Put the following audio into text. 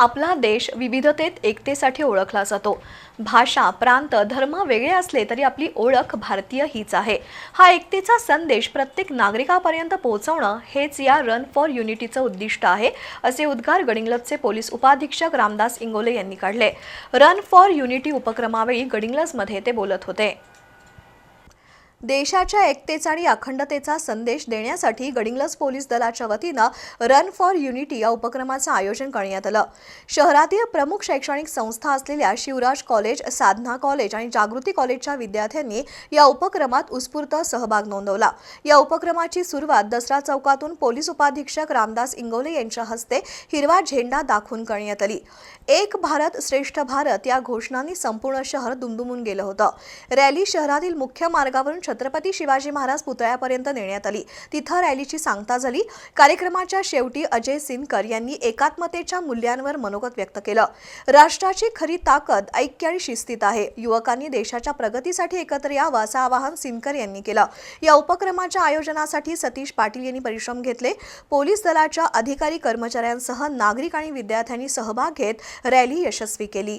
आपला देश विविधतेत एकतेसाठी ओळखला जातो. भाषा प्रांत धर्म वेगळे असले तरी आपली ओळख भारतीय हीच आहे. हा एकतेचा संदेश प्रत्येक नागरिकापर्यंत पोहोचवणं हेच या रन फॉर युनिटीचं उद्दिष्ट आहे असे उद्गार गडिंग्लजचे पोलीस उपाधीक्षक रामदास इंगोले यांनी काढले. रन फॉर युनिटी उपक्रमावेळी गडिंग्लजमध्ये ते बोलत होते. देशाच्या एकतेचा आणि अखंडतेचा संदेश देण्यासाठी गडिंग्लज पोलीस दलाच्या वतीनं रन फॉर युनिटी या उपक्रमाचं आयोजन करण्यात आलं. शहरातील प्रमुख शैक्षणिक संस्था असलेल्या शिवराज कॉलेज साधना कॉलेज आणि जागृती कॉलेजच्या विद्यार्थ्यांनी या उपक्रमात उत्स्फूर्त सहभाग नोंदवला. या उपक्रमाची सुरुवात दसरा चौकातून पोलीस उपाधीक्षक रामदास इंगोले यांच्या हस्ते हिरवा झेंडा दाखवून करण्यात आली. एक भारत श्रेष्ठ भारत या घोषणांनी संपूर्ण शहर दुमदुमून गेलं होतं. रॅली शहरातील मुख्य मार्गावरून छत्रपती शिवाजी महाराज पुतळ्यापर्यंत नेण्यात आली. तिथं रॅलीची सांगता झाली. कार्यक्रमाच्या शेवटी अजय सिनकर यांनी एकात्मतेच्या मूल्यांवर मनोगत व्यक्त केलं. राष्ट्राची खरी ताकद ऐक्य आणि शिस्तीत आहे. युवकांनी देशाच्या प्रगतीसाठी एकत्र यावं असं आवाहन सिनकर यांनी केलं. या उपक्रमाच्या आयोजनासाठी सतीश पाटील यांनी परिश्रम घेतले. पोलीस दलाच्या अधिकारी कर्मचाऱ्यांसह नागरिक आणि विद्यार्थ्यांनी सहभाग घेत रॅली यशस्वी केली.